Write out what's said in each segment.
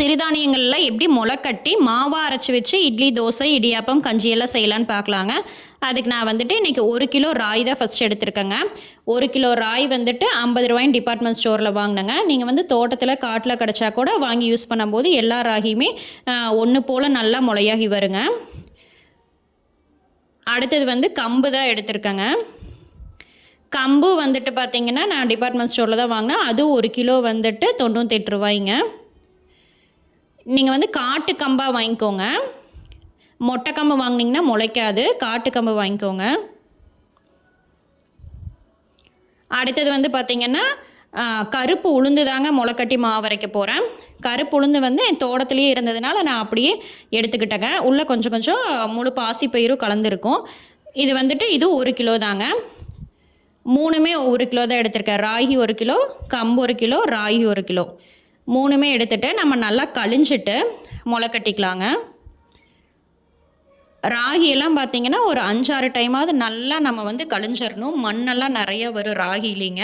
சிறுதானியங்களில் எப்படி முளைக்கட்டி மாவாக அரைச்சி வச்சு இட்லி தோசை இடியாப்பம் கஞ்சியெல்லாம் செய்யலான்னு பார்க்கலாங்க அதுக்கு நான் வந்துட்டு இன்னைக்கு ஒரு கிலோ ராய் தான் ஃபஸ்ட் எடுத்திருக்கேங்க. ஒரு கிலோ ராய் வந்துட்டு ஐம்பது ரூபாயின் டிபார்ட்மெண்ட் ஸ்டோரில் வாங்கினேங்க. நீங்கள் வந்து தோட்டத்தில் காட்டில் கிடச்சா கூட வாங்கி யூஸ் பண்ணும்போது எல்லா ராகியுமே ஒன்று போல் நல்லா முளையாகி வருங்க. அடுத்தது வந்து கம்பு தான் எடுத்திருக்கேங்க. கம்பு வந்துட்டு பார்த்தீங்கன்னா நான் டிபார்ட்மெண்ட் ஸ்டோரில் தான் வாங்கினேன். அதுவும் ஒரு கிலோ வந்துட்டு தொண்ணூத்தெட்டு ரூபாய்ங்க. நீங்கள் வந்து காட்டு கம்பாக வாங்கிக்கோங்க. மொட்டை கம்பு வாங்கினீங்கன்னா முளைக்காது. காட்டு கம்பு வாங்கிக்கோங்க. அடுத்தது வந்து பார்த்திங்கன்னா கருப்பு உளுந்து தாங்க முளைக்கட்டி மாவு வரைக்க போகிறேன் கருப்பு உளுந்து வந்து என் தோட்டத்துலேயே இருந்ததுனால நான் அப்படியே எடுத்துக்கிட்டேங்க. உள்ளே கொஞ்சம் கொஞ்சம் முழு பாசி பயிரும் கலந்துருக்கும். இது வந்துட்டு இது ஒரு கிலோ தாங்க. மூணுமே ஒரு கிலோ தான் எடுத்திருக்கேன். ராகி ஒரு கிலோ கம்பு ஒரு கிலோ ராகி ஒரு கிலோ. மூணுமே எடுத்துட்டு நம்ம நல்லா கழிஞ்சிட்டு முளை கட்டிக்கலாங்க. ராகியெல்லாம் பார்த்திங்கன்னா ஒரு அஞ்சாறு டைமாவது நல்லா நம்ம வந்து கழிஞ்சிடணும் மண்ணெல்லாம் நிறைய வரும் ராகிலிங்க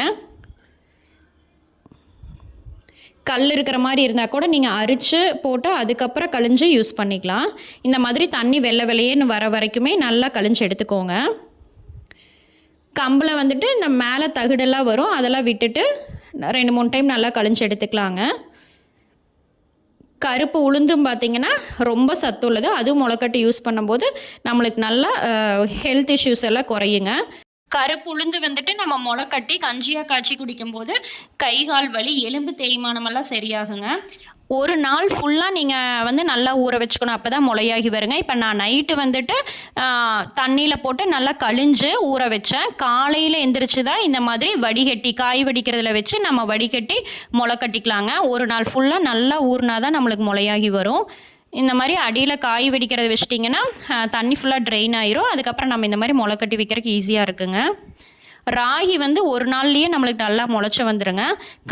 கல் இருக்கிற மாதிரி இருந்தால் கூட நீங்கள் அரித்து போட்டு அதுக்கப்புறம் கழிஞ்சு யூஸ் பண்ணிக்கலாம். இந்த மாதிரி தண்ணி வெள்ளை வெள்ளையேன்னு வர வரைக்குமே நல்லா கழிஞ்சு எடுத்துக்கோங்க. கம்பில் வந்துட்டு இந்த மேலே தகுடெல்லாம் வரும். அதெல்லாம் விட்டுட்டு ரெண்டு மூணு டைம் நல்லா கழிஞ்சு எடுத்துக்கலாங்க. கருப்பு உளுந்தும் பார்த்தீங்கன்னா ரொம்ப சத்து உள்ளது அதுவும் முளைக்கட்டு யூஸ் பண்ணும்போது நம்மளுக்கு நல்லா ஹெல்த் இஷ்யூஸ் எல்லாம் குறையுங்க. கருப்பு உளுந்து வந்துட்டு நம்ம முளைக்கட்டி கஞ்சியாக காய்ச்சி குடிக்கும்போது கை கால் வலி எலும்பு தேய்மானமெல்லாம் சரியாகுங்க. ஒரு நாள் ஃபுல்லாக நீங்கள் வந்து நல்லா ஊற வச்சுக்கணும். அப்போ தான் முளையாகி வருங்க. இப்போ நான் நைட்டு வந்துட்டு தண்ணியில் போட்டு நல்லா கழிஞ்சு ஊற வச்சேன். காலையில் எந்திரிச்சு தான் இந்த மாதிரி வடிகட்டி காய் வடிக்கிறதுல வச்சு நம்ம வடிகட்டி முளை கட்டிக்கலாங்க. ஒரு நாள் ஃபுல்லாக நல்லா ஊறினா தான் நம்மளுக்கு முளையாகி வரும். இந்த மாதிரி அடியில் காய் வெடிக்கிறத வச்சிட்டிங்கன்னா தண்ணி ஃபுல்லாக ட்ரெயின் ஆயிரும். அதுக்கப்புறம் நம்ம இந்த மாதிரி முளை கட்டி வைக்கிறதுக்கு ஈஸியாக இருக்குங்க. ராகி வந்து ஒரு நாள்லேயே நம்மளுக்கு நல்லா முளைச்சி வந்துடுங்க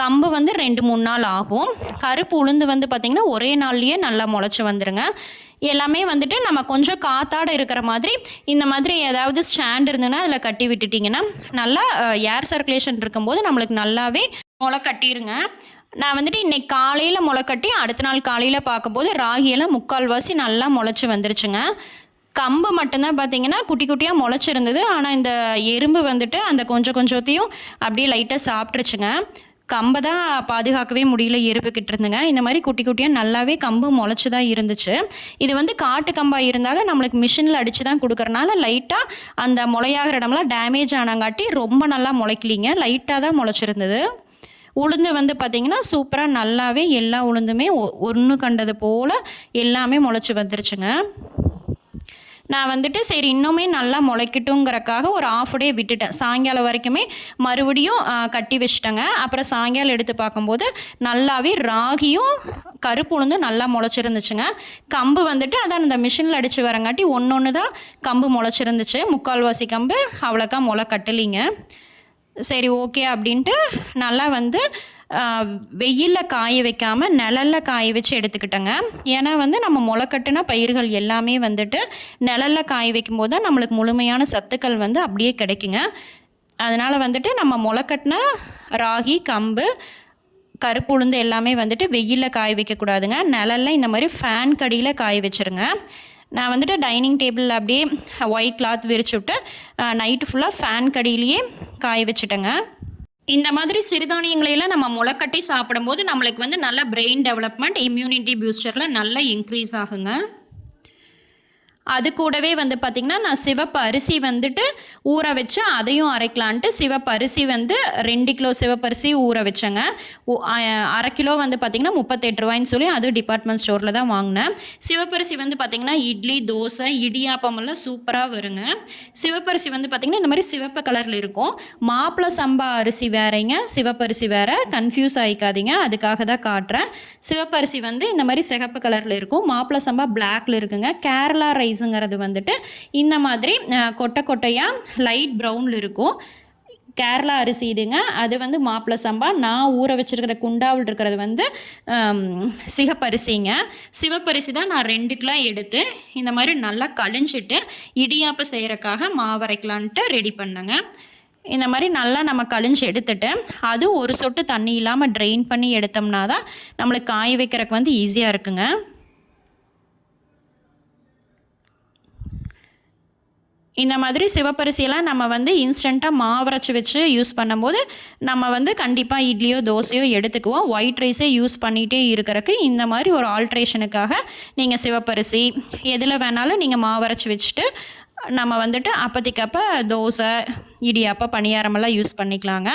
கம்பு வந்து ரெண்டு மூணு நாள் ஆகும். கருப்பு உளுந்து வந்து பார்த்திங்கன்னா ஒரே நாள்லேயே நல்லா முளைச்சி வந்துடுங்க எல்லாமே வந்துட்டு நம்ம கொஞ்சம் காத்தாட இருக்கிற மாதிரி இந்த மாதிரி ஏதாவது ஸ்டாண்ட் இருந்ததுன்னா அதில் கட்டி விட்டுட்டிங்கன்னா நல்லா ஏர் சர்க்குலேஷன் இருக்கும்போது நம்மளுக்கு நல்லாவே முளை கட்டிருங்க. நான் வந்துட்டு இன்னைக்கு காலையில் முளை கட்டி அடுத்த நாள் காலையில் பார்க்கும்போது ராகியெல்லாம் முக்கால்வாசி நல்லா முளைச்சி வந்துருச்சுங்க. கம்பு மட்டும்தான் பார்த்தீங்கன்னா குட்டி குட்டியாக முளைச்சிருந்தது. ஆனால் இந்த எறும்பு வந்துட்டு அந்த கொஞ்சம் கொஞ்சத்தையும் அப்படியே லைட்டாக சாப்பிட்ருச்சுங்க கம்பை தான் பாதுகாக்கவே முடியல எறும்புக்கிட்டு இருந்துங்க. இந்த மாதிரி குட்டி குட்டியாக நல்லாவே கம்பு முளைச்சி தான் இருந்துச்சு. இது வந்து காட்டு கம்பாக இருந்தாலும் நம்மளுக்கு மிஷினில் அடித்து தான் கொடுக்குறனால லைட்டாக அந்த முளையாகிற இடம்லாம் டேமேஜ் ஆனங்காட்டி ரொம்ப நல்லா முளைக்கலிங்க. லைட்டாக தான் முளைச்சிருந்தது. உளுந்து வந்து பார்த்திங்கன்னா சூப்பராக நல்லாவே எல்லா உளுந்துமே ஒன்று கண்டது போல் எல்லாமே முளைச்சி வந்துருச்சுங்க. நான் வந்துட்டு சரி இன்னுமே நல்லா முளைக்கட்டுங்கிறக்காக ஒரு ஆஃப் டே விட்டுட்டேன். சாயங்காலம் வரைக்குமே மறுபடியும் கட்டி வச்சிட்டேங்க. அப்புறம் சாயங்காலம் எடுத்து பார்க்கும்போது நல்லாவே ராகியும் கருப்பு உளுந்தும் நல்லா முளைச்சிருந்துச்சுங்க. கம்பு வந்துட்டு அதான் இந்த மிஷினில் அடித்து வரங்காட்டி ஒன்று ஒன்று தான் கம்பு முளைச்சிருந்துச்சு. முக்கால்வாசி கம்பு அவ்வளோக்கா முளை கட்டலிங்க சரி ஓகே அப்படின்ட்டு நல்லா வந்து வெயிலில் காய வைக்காமல் நிழலில் காய வச்சு எடுத்துக்கிட்டேங்க. ஏன்னா வந்து நம்ம முளைக்கட்டுன பயிர்கள் எல்லாமே வந்துட்டு நிழலில் காய வைக்கும்போது தான் நம்மளுக்கு முழுமையான சத்துக்கள் வந்து அப்படியே கிடைக்குங்க. அதனால் வந்துட்டு நம்ம முளைக்கட்டின ராகி கம்பு கருப்பு உளுந்து எல்லாமே வந்துட்டு வெயிலில் காய வைக்கக்கூடாதுங்க. நிழலில் இந்த மாதிரி ஃபேன் கடியில் காய வச்சுருங்க. நான் வந்துட்டு டைனிங் டேபிளில் அப்படியே ஒயிட் கிளாத் விரிச்சு விட்டு நைட்டு ஃபுல்லாக ஃபேன் கடியிலேயே காய வச்சுட்டேங்க. இந்த மாதிரி சிறுதானியங்களையெல்லாம் நம்ம முளைக்கட்டி சாப்பிடும்போது நம்மளுக்கு வந்து நல்ல பிரெயின் டெவலப்மெண்ட் இம்யூனிட்டி பூஸ்டரில் நல்லா இன்க்ரீஸ் ஆகுங்க. அது கூடவே வந்து பார்த்திங்கன்னா நான் சிவப்பு அரிசி வந்துட்டு ஊற வச்சு அதையும் அரைக்கலான்ட்டு சிவப்பு அரிசி வந்து ரெண்டு கிலோ சிவப்பரிசி ஊற வச்சேங்க. அரை கிலோ வந்து பார்த்திங்கன்னா முப்பத்தெட்டு ரூபாய்ன்னு சொல்லி அதுவும் டிபார்ட்மெண்ட் ஸ்டோரில் தான் வாங்கினேன். சிவப்பரிசி வந்து பார்த்திங்கன்னா இட்லி தோசை இடியாப்பமெல்லாம் சூப்பராக வருங்க. சிவப்பரிசி வந்து பார்த்திங்கன்னா இந்த மாதிரி சிவப்பு கலரில் இருக்கும். மாப்பிள சம்பா அரிசி வேறைங்க. சிவப்பரிசி வேற கன்ஃபியூஸ் ஆகிக்காதீங்க அதுக்காக தான் காட்டுறேன். சிவப்பரிசி வந்து இந்த மாதிரி சிகப்பு கலரில் இருக்கும். மாப்பிள்ளை சம்பா பிளாக்ல இருக்குங்க. கேரளா ரைஸ் ரைஸுங்கிறது வந்துட்டு இந்த மாதிரி கொட்டை கொட்டையாக லைட் ப்ரௌனில் இருக்கும். கேரளா அரிசி இதுங்க. அது வந்து மாப்பிள சம்பா. நான் ஊற வச்சிருக்கிற குண்டாவில் இருக்கிறது வந்து சிகப்பரிசிங்க சிவப்பரிசி தான் நான் ரெண்டு கிலோ எடுத்து இந்த மாதிரி நல்லா கழிஞ்சிட்டு இடியாப்பம் செய்கிறக்காக மாவரைக்கலான்ட்டு ரெடி பண்ணேங்க. இந்த மாதிரி நல்லா நம்ம கழிஞ்சு எடுத்துட்டு அது ஒரு சொட்டு தண்ணி இல்லாமல் ட்ரெயின் பண்ணி எடுத்தோம்னா தான் நம்மளுக்கு காய வைக்கிறதுக்கு வந்து ஈஸியாக இருக்குங்க. இந்த மாதிரி சிவப்பரிசியெல்லாம் நம்ம வந்து இன்ஸ்டண்ட்டாக மாவரைச்சி வச்சு யூஸ் பண்ணும்போது நம்ம வந்து கண்டிப்பாக இட்லியோ தோசையோ எடுத்துக்குவோம். ஒயிட் ரைஸே யூஸ் பண்ணிகிட்டே இருக்கிறக்கு இந்த மாதிரி ஒரு ஆல்ட்ரேஷனுக்காக நீங்கள் சிவப்பரிசி எதில் வேணாலும் நீங்கள் மாவரைச்சி வச்சுட்டு நம்ம வந்துட்டு அப்போதைக்கப்போ தோசை இடியாப்பா பணியாரமெல்லாம் யூஸ் பண்ணிக்கலாங்க.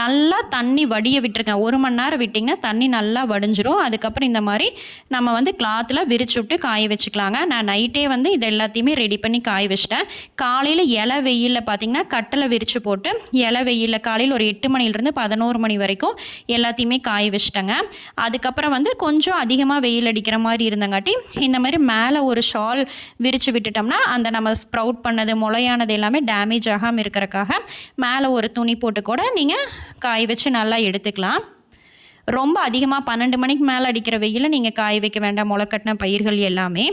நல்லா தண்ணி வடிய விட்டுருக்கேன் ஒரு மணி நேரம் விட்டிங்கன்னா தண்ணி நல்லா வடிஞ்சிரும். அதுக்கப்புறம் இந்த மாதிரி நம்ம வந்து கிளாத்தில் விரிச்சு விட்டு காய வச்சுக்கலாங்க. நான் நைட்டே வந்து இது எல்லாத்தையுமே ரெடி பண்ணி காய வச்சிட்டேன். காலையில் இலை வெயிலில் பார்த்தீங்கன்னா கட்டளை விரித்து போட்டு இலை வெயிலில் காலையில் ஒரு எட்டு மணிலேருந்து பதினோரு மணி வரைக்கும் எல்லாத்தையுமே காய வச்சிட்டேங்க. அதுக்கப்புறம் வந்து கொஞ்சம் அதிகமாக வெயில் அடிக்கிற மாதிரி இருந்தங்காட்டி இந்த மாதிரி மேலே ஒரு ஷால் விரித்து விட்டுட்டோம்னா அந்த நம்ம ஸ்ப்ரவுட் பண்ணது முளையானது எல்லாமே டேமேஜ் ஆகாமல் இருக்கிறக்காக மேலே ஒரு துணி போட்டு கூட நீங்கள் காய வச்சு நல்லா எடுத்துக்கலாம். ரொம்ப அதிகமாக பன்னெண்டு மணிக்கு மேலே அடிக்கிற வெயிலில் நீங்கள் காய வைக்க வேண்டாம். முளைக்கட்டின பயிர்கள் எல்லாமே.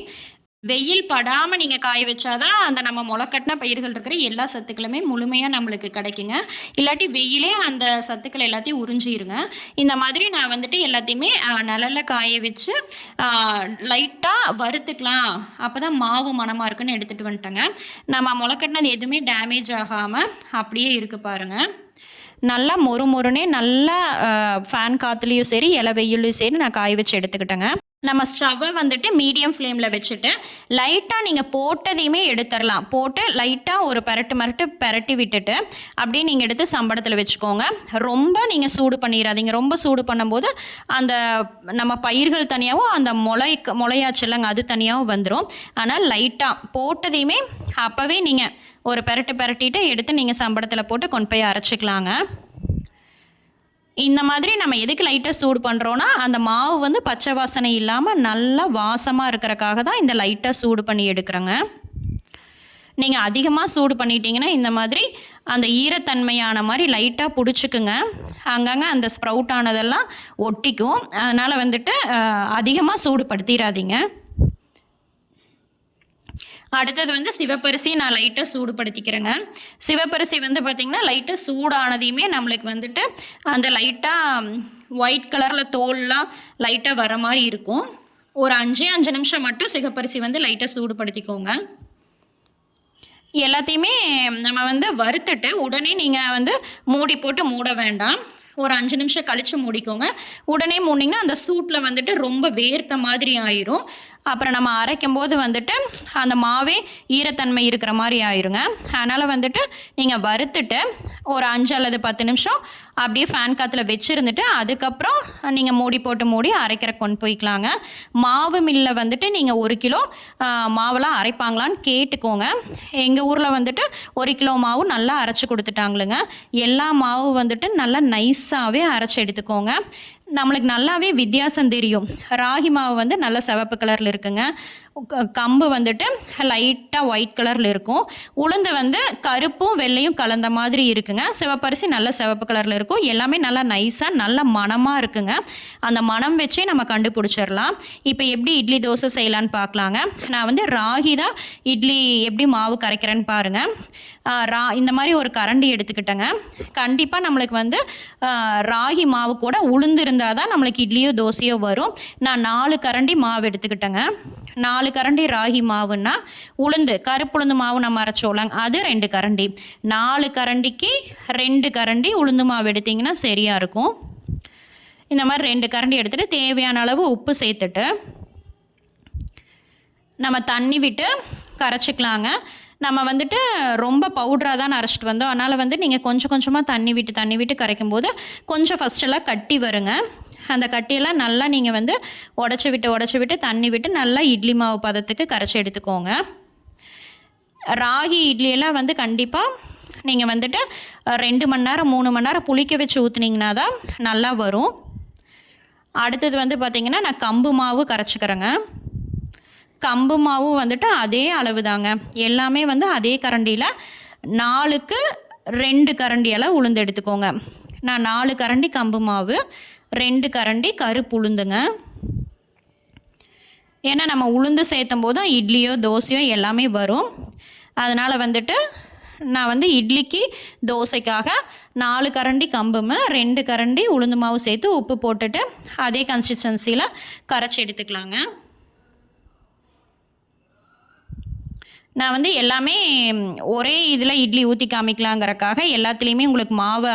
வெயில் படாமல் நீங்கள் காய வச்சாதான் அந்த நம்ம முளைக்கட்டின பயிர்கள் இருக்கிற எல்லா சத்துக்களுமே முழுமையாக நம்மளுக்கு கிடைக்குங்க. இல்லாட்டி வெயிலே அந்த சத்துக்கள் எல்லாத்தையும் உறிஞ்சிருங்க. இந்த மாதிரி நான் வந்துட்டு எல்லாத்தையுமே நிழல்ல காய வச்சு லைட்டாக வறுத்துக்கலாம். அப்போ தான் மாவு மணமாக இருக்குன்னு எடுத்துகிட்டு வந்துட்டேங்க. நம்ம முளைக்கட்டினது எதுவுமே டேமேஜ் ஆகாமல் அப்படியே இருக்குது பாருங்கள் நல்லா மொறு மொறுனே நல்லா ஃபேன் காற்றுலேயும் சரி இலை வெயிலையும் சரி நான் காய வச்சு எடுத்துக்கிட்டேங்க. நம்ம ஸ்டவ்வை வந்துட்டு மீடியம் ஃப்ளேமில் வச்சுட்டு லைட்டாக நீங்கள் போட்டதையுமே எடுத்துடலாம் போட்டு லைட்டாக ஒரு பரட்டு மரட்டு பரட்டி விட்டுட்டு அப்படியே நீங்கள் எடுத்து சம்பளத்தில் வச்சுக்கோங்க. ரொம்ப நீங்கள் சூடு பண்ணிடாதீங்க ரொம்ப சூடு பண்ணும்போது அந்த நம்ம பயிர்கள் தனியாகவும் அந்த முளை முளையாச்சுல்லங்க அது தனியாகவும் வந்துடும் ஆனால் லைட்டாக போட்டதையுமே அப்போவே நீங்கள் ஒரு பெரட்டு பரட்டிட்டு எடுத்து நீங்கள் சம்படத்தில் போட்டு கொண்டு போய் அரைச்சிக்கலாங்க. இந்த மாதிரி நம்ம எதுக்கு லைட்டாக சூடு பண்ணுறோன்னா அந்த மாவு வந்து பச்சை வாசனை இல்லாமல் நல்லா வாசமாக இருக்கிறக்காக தான் இந்த லைட்டாக சூடு பண்ணி எடுக்கிறேங்க. நீங்கள் அதிகமாக சூடு பண்ணிட்டீங்கன்னா இந்த மாதிரி அந்த ஈரத்தன்மையான மாதிரி லைட்டாக பிடிச்சிக்குங்க. அங்கங்கே அந்த ஸ்ப்ரவுட் ஆனதெல்லாம் ஒட்டிக்கும். அதனால் வந்துட்டு அதிகமாக சூடுபடுத்திடாதீங்க. அடுத்தது வந்து சிவப்பரிசி நான் லைட்டாக சூடுபடுத்திக்கிறேங்க. சிவப்பரிசி வந்து பார்த்திங்கன்னா லைட்டாக சூடானதையுமே நம்மளுக்கு வந்துட்டு அந்த லைட்டாக ஒயிட் கலரில் தோல்லாம் லைட்டாக வர மாதிரி இருக்கும். ஒரு அஞ்சே அஞ்சு நிமிஷம் மட்டும் சிகப்பரிசி வந்து லைட்டாக சூடுபடுத்திக்கோங்க. எல்லாத்தையுமே நம்ம வந்து வறுத்துட்டு உடனே நீங்கள் வந்து மூடி போட்டு மூட வேண்டாம். ஒரு அஞ்சு நிமிஷம் கழித்து மூடிக்கோங்க. உடனே மூடிங்கன்னா அந்த சூட்டில் வந்துட்டு ரொம்ப வேர்த்த மாதிரி ஆயிரும். அப்புறம் நம்ம அரைக்கும் போது வந்துட்டு அந்த மாவே ஈரத்தன்மை இருக்கிற மாதிரி ஆயிருங்க. அதனால் வந்துட்டு நீங்கள் வறுத்துட்டு ஒரு அஞ்சு அல்லது பத்து நிமிஷம் அப்படியே ஃபேன் காற்றுல வச்சுருந்துட்டு அதுக்கப்புறம் நீங்கள் மூடி போட்டு மூடி அரைக்கிற கொண்டு போய்க்கலாங்க. மாவு மில்லில் வந்துட்டு நீங்கள் ஒரு கிலோ மாவெல்லாம் அரைப்பாங்களான்னு கேட்டுக்கோங்க. எங்கள் ஊரில் வந்துட்டு ஒரு கிலோ மாவு நல்லா அரைச்சி கொடுத்துட்டாங்களுங்க. எல்லா மாவு வந்துட்டு நல்லா நைஸாகவே அரைச்சி எடுத்துக்கோங்க. நம்மளுக்கு நல்லாவே வித்தியாசம் தெரியும். ராகி மாவு வந்து நல்ல சிவப்பு கலரில் இருக்குங்க. கம்பு வந்துட்டு லைட்டாக ஒயிட் கலரில் இருக்கும். உளுந்து வந்து கருப்பும் வெள்ளையும் கலந்த மாதிரி இருக்குங்க. சிவப்பரிசி நல்ல சிவப்பு கலரில் இருக்கும். எல்லாமே நல்லா நைஸாக நல்ல மணமாக இருக்குங்க. அந்த மனம் வச்சே நம்ம கண்டுபிடிச்சிடலாம். இப்போ எப்படி இட்லி தோசை செய்யலான்னு பார்க்கலாங்க. நான் வந்து ராகி தான் இட்லி எப்படி மாவு கரைக்கிறேன்னு பாருங்கள் ரா இந்த மாதிரி ஒரு கரண்டி எடுத்துக்கிட்டேங்க. கண்டிப்பாக நம்மளுக்கு வந்து ராகி மாவு கூட உளுந்து இருந்தால் தான் நம்மளுக்கு இட்லியோ தோசையோ வரும். நான் நாலு கரண்டி மாவு எடுத்துக்கிட்டேங்க. நாலு நாலு கரண்டி ராகி மாவுன்னா உளுந்து கருப்புளுந்து மாவு நம்ம அரைச்சோலாங்க அது ரெண்டு கரண்டி. நாலு கரண்டிக்கு ரெண்டு கரண்டி உளுந்து மாவு எடுத்திங்கன்னா சரியாக இருக்கும். இந்த மாதிரி ரெண்டு கரண்டி எடுத்துகிட்டு தேவையான அளவு உப்பு சேர்த்துட்டு நம்ம தண்ணி விட்டு கரைச்சிக்கலாங்க. நம்ம வந்துட்டு ரொம்ப பவுட்ராக தான் அரைச்சிட்டு வந்தோம். அதனால் வந்து நீங்கள் கொஞ்சம் கொஞ்சமாக தண்ணி விட்டு தண்ணி விட்டு கரைக்கும் போது கொஞ்சம் ஃபஸ்ட்டெல்லாம் கட்டி வருங்க. அந்த கட்டியெல்லாம் நல்லா நீங்கள் வந்து உடச்சி விட்டு உடச்சி விட்டு தண்ணி விட்டு நல்லா இட்லி மாவு பதத்துக்கு கரைச்சி எடுத்துக்கோங்க. ராகி இட்லியெல்லாம் வந்து கண்டிப்பாக நீங்கள் வந்துட்டு ரெண்டு மணி நேரம் மூணு மணி நேரம் புளிக்க வச்சு ஊற்றுனீங்கன்னா தான் நல்லா வரும். அடுத்தது வந்து பார்த்திங்கன்னா நான் கம்பு மாவு கரைச்சிக்கிறேங்க. கம்பு மாவும் வந்துட்டு அதே அளவு தாங்க எல்லாமே வந்து அதே கரண்டியில் நாலுக்கு ரெண்டு கரண்டி அளவு உளுந்து எடுத்துக்கோங்க. நான் நாலு கரண்டி கம்பு மாவு ரெண்டு கரண்டி கருப்பு உளுந்துங்க. ஏன்னா நம்ம உளுந்து சேர்த்தும் போது இட்லியோ தோசையோ எல்லாமே வரும். அதனால் வந்துட்டு நான் வந்து இட்லிக்கு தோசைக்காக நாலு கரண்டி கம்புமு ரெண்டு கரண்டி உளுந்து மாவு சேர்த்து உப்பு போட்டுட்டு அதே கன்சிஸ்டன்சியில் கரைச்சி எடுத்துக்கலாங்க. நான் வந்து எல்லாமே ஒரே இதில் இட்லி ஊற்றி காமிக்கலாங்கிறக்காக எல்லாத்துலேயுமே உங்களுக்கு மாவு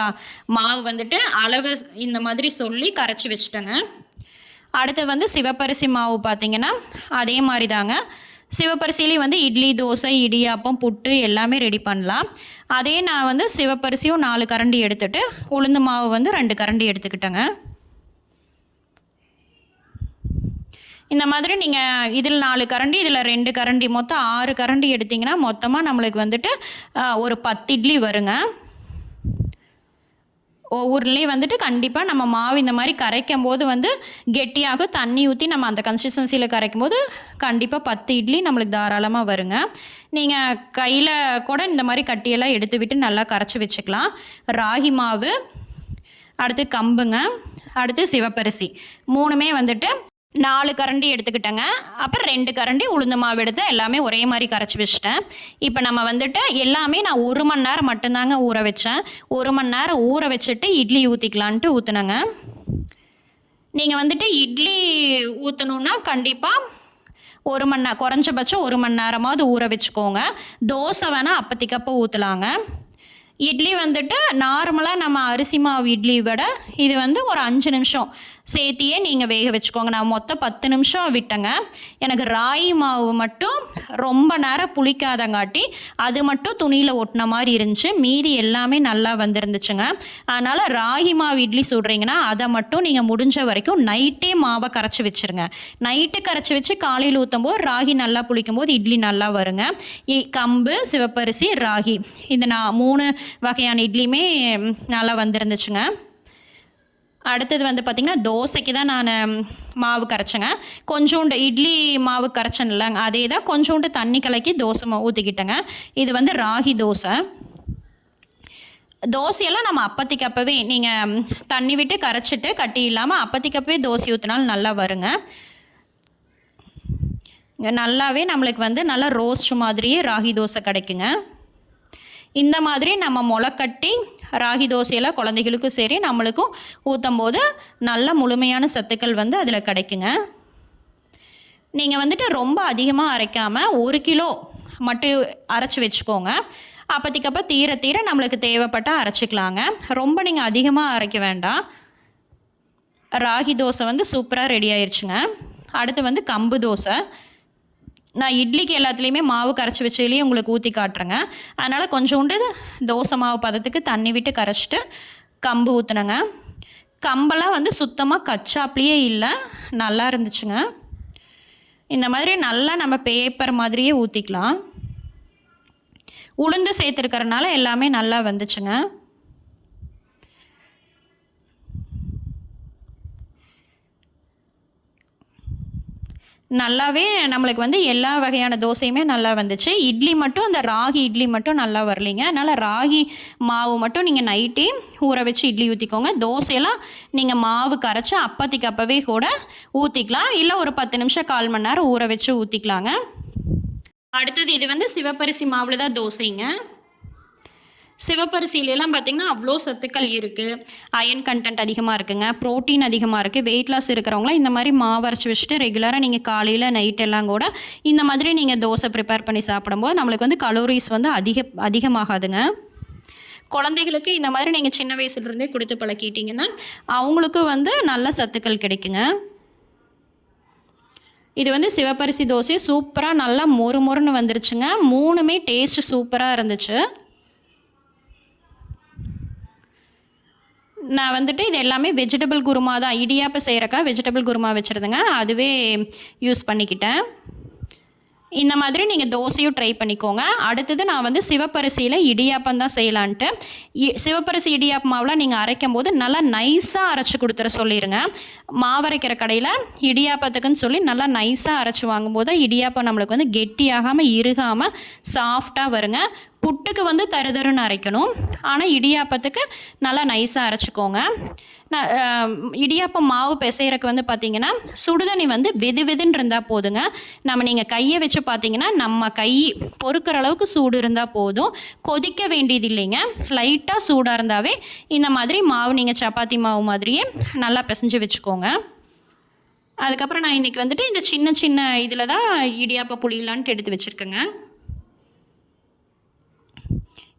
மாவு வந்துட்டு அளவு இந்த மாதிரி சொல்லி கரைச்சி வச்சுட்டேங்க. அடுத்து வந்து சிவப்பரிசி மாவு பார்த்தீங்கன்னா அதே மாதிரி தாங்க சிவப்பரிசிலேயும் வந்து இட்லி தோசை இடியாப்பம் புட்டு எல்லாமே ரெடி பண்ணலாம். அதே நான் வந்து சிவப்பரிசியும் நாலு கரண்டி எடுத்துகிட்டு உளுந்து மாவு வந்து ரெண்டு கரண்டி எடுத்துக்கிட்டேங்க. இந்த மாதிரி நீங்கள் இதில் நாலு கரண்டி இதில் ரெண்டு கரண்டி மொத்தம் ஆறு கரண்டி எடுத்திங்கன்னா மொத்தமாக நம்மளுக்கு வந்துட்டு ஒரு பத்து இட்லி வருங்க. ஒவ்வொருலேயும் வந்துட்டு கண்டிப்பாக நம்ம மாவு இந்த மாதிரி கரைக்கும் போது வந்து கெட்டியாக தண்ணி ஊற்றி நம்ம அந்த கன்சிஸ்டன்சியில் கரைக்கும் போது கண்டிப்பாக பத்து இட்லி நம்மளுக்கு தாராளமாக வருங்க. நீங்கள் கையில் கூட இந்த மாதிரி கட்டியெல்லாம் எடுத்து விட்டு நல்லா கரைச்சி வச்சுக்கலாம். ராகி மாவு அடுத்து கம்புங்க அடுத்து சிவப்பரிசி. மூணுமே வந்துட்டு நாலு கரண்டி எடுத்துக்கிட்டேங்க. அப்புறம் ரெண்டு கரண்டி உளுந்து மாவு எடுத்து எல்லாமே ஒரே மாதிரி கரைச்சி வச்சிட்டேன். இப்போ நம்ம வந்துட்டு எல்லாமே நான் ஒரு மணி நேரம் மட்டும்தாங்க ஊற வச்சேன். ஒரு மணி நேரம் ஊற வச்சுட்டு இட்லி ஊற்றிக்கலான்ட்டு ஊற்றுனேங்க நீங்கள் வந்துட்டு இட்லி ஊற்றணுன்னா கண்டிப்பாக ஒரு மணி நேரம் குறைஞ்சபட்சம் ஒரு மணி நேரமாவது ஊற வச்சுக்கோங்க. தோசை வேணால் அப்பத்திக்கப்போ ஊற்றலாங்க இட்லி வந்துட்டு நார்மலாக நம்ம அரிசி மாவு இட்லி விட இது வந்து ஒரு அஞ்சு நிமிஷம். சேர்த்தியே நீங்கள் வேக வச்சுக்கோங்க. நான் மொத்தம் பத்து நிமிஷம் விட்டேங்க. எனக்கு ராகி மாவு மட்டும் ரொம்ப நேரம் புளிக்காதங்காட்டி அது மட்டும் துணியில் ஒட்டின மாதிரி இருந்துச்சு. மீதி எல்லாமே நல்லா வந்திருந்துச்சுங்க. அதனால் ராகி மாவு இட்லி சுடுறீங்கன்னா அதை மட்டும் நீங்கள் முடிஞ்ச வரைக்கும் நைட்டே மாவை கரைச்சி வச்சுருங்க. நைட்டு கரைச்சி வச்சு காலையில் ஊற்றும் போது ராகி நல்லா புளிக்கும் போது இட்லி நல்லா வருங்க. இ- கம்பு சிவப்பரிசி ராகி. இந்த நான் மூணு வகையான இட்லியுமே நல்லா வந்திருந்துச்சுங்க. அடுத்தது வந்து பார்த்திங்கன்னா தோசைக்கு தான் நான் மாவு கரைச்சேங்க. கொஞ்சோண்டு இட்லி மாவு கரைச்சேன் இல்லைங்க அதே தான் கொஞ்சோண்டு தண்ணி கலக்கி தோசை மா ஊற்றிக்கிட்டேங்க இது வந்து ராகி தோசை. தோசையெல்லாம் நம்ம அப்பத்திக்கு அப்பவே நீங்கள் தண்ணி விட்டு கரைச்சிட்டு கட்டி இல்லாமல் அப்பத்திக்கு அப்பவே தோசை ஊற்றினாலும் நல்லா வருங்க. நல்லாவே நம்மளுக்கு வந்து நல்லா ரோஸ்ட் மாதிரியே ராகி தோசை கிடைக்குங்க. இந்த மாதிரி நம்ம முளைக்கட்டி ராகி தோசையெல்லாம் குழந்தைகளுக்கும் சரி நம்மளுக்கும் ஊற்றும் போது நல்ல முழுமையான சத்துக்கள் வந்து அதில் கிடைக்குங்க. நீங்கள் வந்துட்டு ரொம்ப அதிகமாக அரைக்காமல் ஒரு கிலோ மட்டும் அரைச்சி வச்சுக்கோங்க. அப்போதிக்கப்போ தீர தீர நம்மளுக்கு தேவைப்பட்டால் அரைச்சிக்கலாங்க. ரொம்ப நீங்கள் அதிகமாக அரைக்க வேண்டாம். ராகி தோசை வந்து சூப்பராக ரெடி ஆயிடுச்சுங்க அடுத்து வந்து கம்பு தோசை. நான் இட்லிக்கு எல்லாத்துலேயுமே மாவு கரைச்சி வச்சதுலேயே உங்களுக்கு ஊற்றி காட்டுறேங்க. அதனால் கொஞ்சோண்டு தோசை மாவு பதத்துக்கு தண்ணி விட்டு கரைச்சிட்டு கம்பு ஊற்றுனேங்க கம்பெல்லாம் வந்து சுத்தமாக கச்சாப்லேயே இல்லை. நல்லா இருந்துச்சுங்க. இந்த மாதிரி நல்லா நம்ம பேப்பர் மாதிரியே ஊற்றிக்கலாம் உளுந்து சேர்த்துருக்கறனால எல்லாமே நல்லா வந்துச்சுங்க. நல்லாவே நம்மளுக்கு வந்து எல்லா வகையான தோசையுமே நல்லா வந்துச்சு. இட்லி மட்டும் அந்த ராகி இட்லி மட்டும் நல்லா வரலைங்க. அதனால் ராகி மாவு மட்டும் நீங்கள் நைட்டே ஊற வச்சு இட்லி ஊற்றிக்கோங்க தோசையெல்லாம் நீங்கள் மாவு கரைச்சி அப்பத்திக்கு அப்போவே கூட ஊற்றிக்கலாம் இல்லை ஒரு பத்து நிமிஷம் கால் மணி நேரம் ஊற வச்சு ஊற்றிக்கலாங்க அடுத்தது இது வந்து சிவப்பரிசி மாவில் தான் தோசைங்க. சிவப்பரிசியிலலாம் பார்த்திங்கன்னா அவ்வளோ சத்துக்கள் இருக்குது அயன் கண்டென்ட் அதிகமாக இருக்குங்க. ப்ரோட்டீன் அதிகமாக இருக்குது வெயிட் லாஸ் இருக்கிறவங்களாம் இந்த மாதிரி மாவு அரைச்சி வச்சுட்டு ரெகுலராக நீங்கள் காலையில் நைட் எல்லாம் கூட இந்த மாதிரி நீங்கள் தோசை ப்ரிப்பேர் பண்ணி சாப்பிடும்போது நம்மளுக்கு வந்து கலோரிஸ் வந்து அதிக அதிகமாகாதுங்க. குழந்தைகளுக்கு இந்த மாதிரி நீங்கள் சின்ன வயசுலேருந்தே கொடுத்து பழக்கிட்டீங்கன்னா அவங்களுக்கும் வந்து நல்ல சத்துக்கள் கிடைக்குங்க. இது வந்து சிவப்பரிசி தோசை சூப்பராக நல்லா மொறு மொறுன்னு வந்துருச்சுங்க. மூணுமே டேஸ்ட் சூப்பராக இருந்துச்சு. நான் வந்துட்டு இது எல்லாமே வெஜிடபிள் குருமா தான். இடியாப்பம் செய்கிறக்கா வெஜிடபிள் குருமா வச்சுருந்தேங்க. அதுவே யூஸ் பண்ணிக்கிட்டேன். இந்த மாதிரி நீங்கள் தோசையும் ட்ரை பண்ணிக்கோங்க. அடுத்தது நான் வந்து சிவப்பரிசியில் இடியாப்பம் தான் செய்யலான்ட்டு. இ- சிவப்பரிசி இடியாப்பம் மாவுலாம் நீங்கள் அரைக்கும் போது நல்லா நைஸாக அரைச்சி கொடுத்துற சொல்லிடுங்க மாவரைக்கிற கடையில் இடியாப்பத்துக்குன்னு சொல்லி நல்லா நைஸாக அரைச்சி வாங்கும்போது இடியாப்பம் நம்மளுக்கு வந்து கெட்டியாகாமல் இறுகாமல் சாஃப்டாக வருங்க. புட்டுக்கு வந்து தருதருன்னு அரைக்கணும். ஆனால் இடியாப்பத்துக்கு நல்லா நைஸாக அரைச்சிக்கோங்க. நான் இடியாப்பம் மாவு பிசைகிறக்கு வந்து பார்த்திங்கன்னா சுடுதண்ணி வந்து வெது வெதுன்னு இருந்தால் போதுங்க. நம்ம நீங்கள் கையை வச்சு பார்த்தீங்கன்னா நம்ம கை பொறுக்கிற அளவுக்கு சூடு இருந்தால் போதும். கொதிக்க வேண்டியது இல்லைங்க. லைட்டாக சூடாக இருந்தாவே இந்த மாதிரி மாவு நீங்கள் சப்பாத்தி மாவு மாதிரியே நல்லா பிசைஞ்சு வச்சுக்கோங்க. அதுக்கப்புறம் நான் இன்றைக்கி வந்துட்டு இந்த சின்ன சின்ன இதில் தான் இடியாப்ப புளியலான்ட்டு எடுத்து வச்சுருக்கேங்க.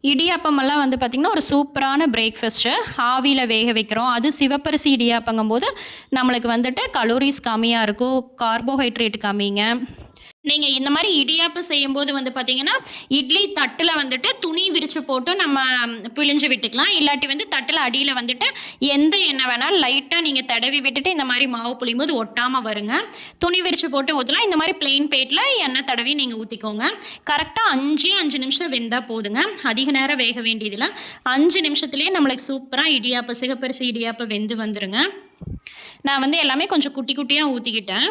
இடியாப்பமெல்லாம் வந்து பார்த்திங்கன்னா ஒரு சூப்பரான பிரேக்ஃபாஸ்ட்டு ஆவியில் வேக வைக்கிறோம். அது சிவப்பரிசி இடியாப்பங்கும் போது நம்மளுக்கு வந்துட்டு கலோரிஸ் கம்மியாக இருக்கும் கார்போஹைட்ரேட் கம்மிங்க. நீங்கள் இந்த மாதிரி இடியாப்பம் செய்யும்போது வந்து பார்த்தீங்கன்னா இட்லி தட்டில் வந்துட்டு துணி விரித்து போட்டு நம்ம பிழிஞ்சு விட்டுக்கலாம். இல்லாட்டி வந்து தட்டில் அடியில் வந்துட்டு எந்த எண்ணெய் வேணாலும் லைட்டாக நீங்கள் தடவி விட்டுட்டு இந்த மாதிரி மாவு புளியும்போது ஒட்டாமல் வருங்க. துணி விரித்து போட்டு ஊற்றலாம் இந்த மாதிரி பிளெயின் பிளேட்டில் எண்ணெய் தடவி நீங்கள் ஊற்றிக்கோங்க கரெக்டாக அஞ்சு அஞ்சு நிமிஷம் வெந்தால் போதுங்க. அதிக நேரம் வேக வேண்டியதில்லை. அஞ்சு நிமிஷத்துலேயே நம்மளுக்கு சூப்பராக இடியாப்பம் சிகப்பரிசி இடியாப்பம் வெந்து வந்துருங்க. நான் வந்து எல்லாமே கொஞ்சம் குட்டி குட்டியாக ஊற்றிக்கிட்டேன்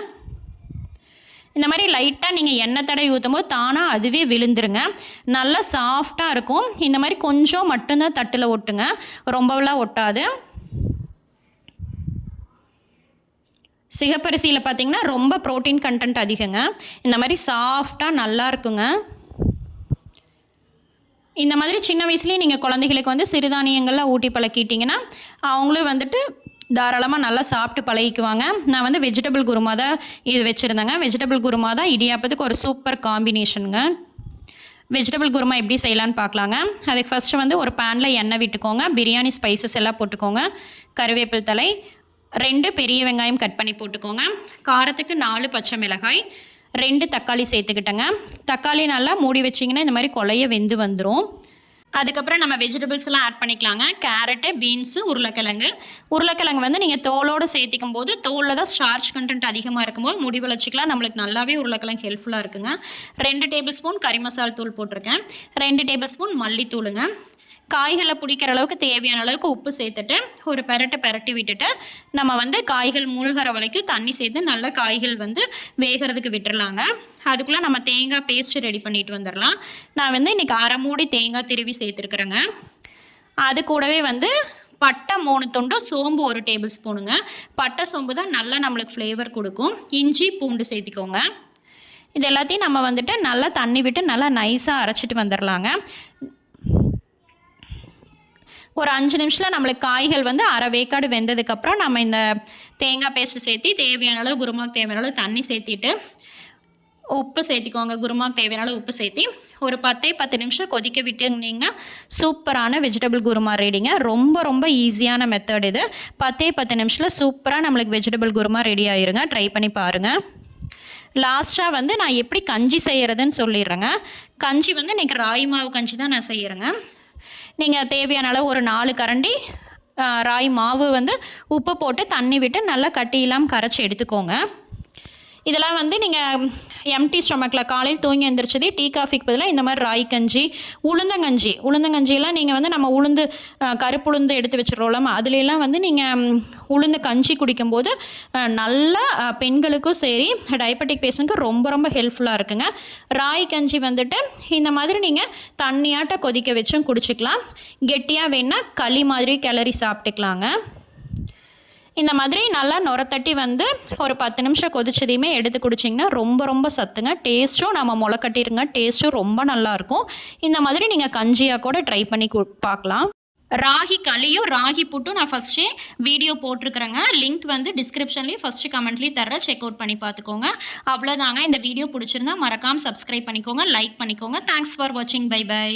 இந்த மாதிரி லைட்டாக நீங்கள் எண்ணெய் தடவி ஊற்றும் போது தானாக அதுவே விழுந்துருங்க. நல்லா சாஃப்டாக இருக்கும். இந்த மாதிரி கொஞ்சம் மட்டும்தான் தட்டில் ஒட்டுங்க. ரொம்பவெல்லாம் ஒட்டாது. சிகப்பரிசியில் பார்த்தீங்கன்னா ரொம்ப ப்ரோட்டீன் கண்டென்ட் அதிகங்க. இந்த மாதிரி சாஃப்டாக நல்லா இருக்குங்க. இந்த மாதிரி சின்ன வயசுலேயே நீங்கள் குழந்தைகளுக்கு வந்து சிறுதானியங்கள்லாம் ஊட்டி பழக்கிட்டிங்கன்னா அவங்களும் வந்துட்டு தாராளமாக நல்லா சாப்பிட்டு பழகிக்குவாங்க. நான் வந்து வெஜிடபிள் குருமா தான் இது வச்சுருந்தேங்க. வெஜிடபிள் குருமா தான் இடியாப்பத்துக்கு ஒரு சூப்பர் காம்பினேஷனுங்க வெஜிடபிள் குருமா எப்படி செய்யலான்னு பார்க்கலாங்க. அதுக்கு ஃபஸ்ட்டு வந்து ஒரு பேனில் எண்ணெய் விட்டுக்கோங்க. பிரியாணி ஸ்பைசஸ் எல்லாம் போட்டுக்கோங்க. கருவேப்பில் தலை ரெண்டு பெரிய வெங்காயம் கட் பண்ணி போட்டுக்கோங்க. காரத்துக்கு நாலு பச்சை மிளகாய் ரெண்டு தக்காளி சேர்த்துக்கிட்டேங்க. தக்காளி நல்லா மூடி வச்சிங்கன்னா இந்த மாதிரி கொலைய வெந்து வந்துடும் அதுக்கப்புறம் நம்ம வெஜிடபிள்ஸ்லாம் ஆட் பண்ணிக்கலாங்க. கேரட்டு பீன்ஸு உருளைக்கிழங்கு. உருளைக்கிழங்கு வந்து நீங்கள் தோலோடு சேர்த்திக்கும் போது தோலில் தான் ஸ்டார்ச் கண்டென்ட் அதிகமாக இருக்கும்போது முடி வளர்ச்சிக்கலாம் நம்மளுக்கு நல்லாவே உருளைக்கிழங்கு ஹெல்ப்ஃபுல்லாக இருக்குங்க. ரெண்டு டேபிள் ஸ்பூன் கறி மசால் தூள் போட்டிருக்கேன். ரெண்டு டேபிள் ஸ்பூன் மல்லித்தூளுங்க. காய்களை பிடிக்கிற அளவுக்கு தேவையான அளவுக்கு உப்பு சேர்த்துட்டு ஒரு பெரட்டை பெரட்டி விட்டுட்டு நம்ம வந்து காய்கள் மூழ்கிற வரைக்கும் தண்ணி சேர்த்து நல்லா காய்கள் வந்து வேகிறதுக்கு விட்டுறலாங்க. அதுக்குள்ளே நம்ம தேங்காய் பேஸ்ட் ரெடி பண்ணிட்டு வந்துடலாம் நான் வந்து இன்றைக்கி அரை மூடி தேங்காய் திருவி சேர்த்துருக்குறேங்க. அது கூடவே வந்து பட்டை மூணு துண்டு சோம்பு ஒரு டேபிள் ஸ்பூனுங்க பட்டை சோம்பு தான் நல்லா நம்மளுக்கு ஃப்ளேவர் கொடுக்கும். இஞ்சி பூண்டு சேர்த்திக்கோங்க. இது எல்லாத்தையும் நம்ம வந்துட்டு நல்லா தண்ணி விட்டு நல்லா நைஸாக அரைச்சிட்டு வந்துடலாங்க ஒரு அஞ்சு நிமிஷத்தில் நம்மளுக்கு காய்கள் வந்து அரை வேக்காடு வெந்ததுக்கப்புறம் நம்ம இந்த தேங்காய் பேஸ்ட்டு சேர்த்து தேவையான அளவு குருமாவுக்கு தேவையான அளவு தண்ணி சேர்த்திட்டு உப்பு சேர்த்திக்கோங்க. குருமாக்கு தேவையான அளவு உப்பு சேர்த்தி ஒரு பத்தே பத்து நிமிஷம் கொதிக்க விட்டுங்கன்னா சூப்பரான வெஜிடபிள் குருமா ரெடிங்க ரொம்ப ரொம்ப ஈஸியான மெத்தட் இது. பத்தே பத்து நிமிஷத்தில் சூப்பராக நம்மளுக்கு வெஜிடபிள் குருமா ரெடி ஆயிருங்க. ட்ரை பண்ணி பாருங்கள் லாஸ்ட்டாக வந்து நான் எப்படி கஞ்சி செய்கிறதுன்னு சொல்லிடுறேங்க. கஞ்சி வந்து இன்றைக்கி ராகி மாவு கஞ்சி தான் நான் செய்கிறேங்க நீங்கள் தேவையான அளவு ஒரு நாலு கரண்டி ராய் ராகி மாவு வந்து உப்பு போட்டு தண்ணி விட்டு நல்லா கட்டியெல்லாம் இல்லாமல் கரைச்சி எடுத்துக்கோங்க. இதெல்லாம் வந்து நீங்கள் எம்டி ஸ்டொமக்கில் காலையில் தூங்கி எழுந்திரிச்சது டீ காஃபிக்கு பதிலாக இந்த மாதிரி ராய் கஞ்சி உளுந்தங்கஞ்சி உளுந்தங்கஞ்சியெல்லாம் நீங்கள் வந்து நம்ம உளுந்து கருப்புளுந்து எடுத்து வச்சுருவோம்ல அதுலெல்லாம் வந்து நீங்கள் உளுந்து கஞ்சி குடிக்கும்போது நல்லா பெண்களுக்கும் சரி டயபெட்டிக் பேஷண்ட்க்கு ரொம்ப ரொம்ப ஹெல்ப்ஃபுல்லாக இருக்குங்க. ராய் கஞ்சி வந்துட்டு இந்த மாதிரி நீங்கள் தண்ணியாட்ட கொதிக்க வச்சும் குடிச்சிக்கலாம். கெட்டியாக வேணால் களி மாதிரி கிளறி சாப்பிட்டுக்கலாங்க. இந்த மாதிரி நல்லா நுரத்தட்டி வந்து ஒரு பத்து நிமிஷம் கொதிச்சதையுமே எடுத்து குடிச்சிங்கன்னா ரொம்ப ரொம்ப சத்துங்க. டேஸ்ட்டும் நம்ம முளை கட்டிருங்க. டேஸ்ட்டும் ரொம்ப நல்லாயிருக்கும் இந்த மாதிரி நீங்கள் கஞ்சியாக கூட ட்ரை பண்ணி கு பார்க்கலாம். ராகி களியும் ராகி புட்டும் நான் ஃபஸ்ட்டே வீடியோ போட்டிருக்கிறேங்க. லிங்க் வந்து டிஸ்கிரிப்ஷன்லேயும் ஃபஸ்ட்டு கமெண்ட்லேயும் தர செக் அவுட் பண்ணி பார்த்துக்கோங்க. அவ்வளோதாங்க இந்த வீடியோ பிடிச்சிருந்தா மறக்காமல் சப்ஸ்கிரைப் பண்ணிக்கோங்க. லைக் பண்ணிக்கோங்க. தேங்க்ஸ் ஃபார் வாட்சிங் பை பை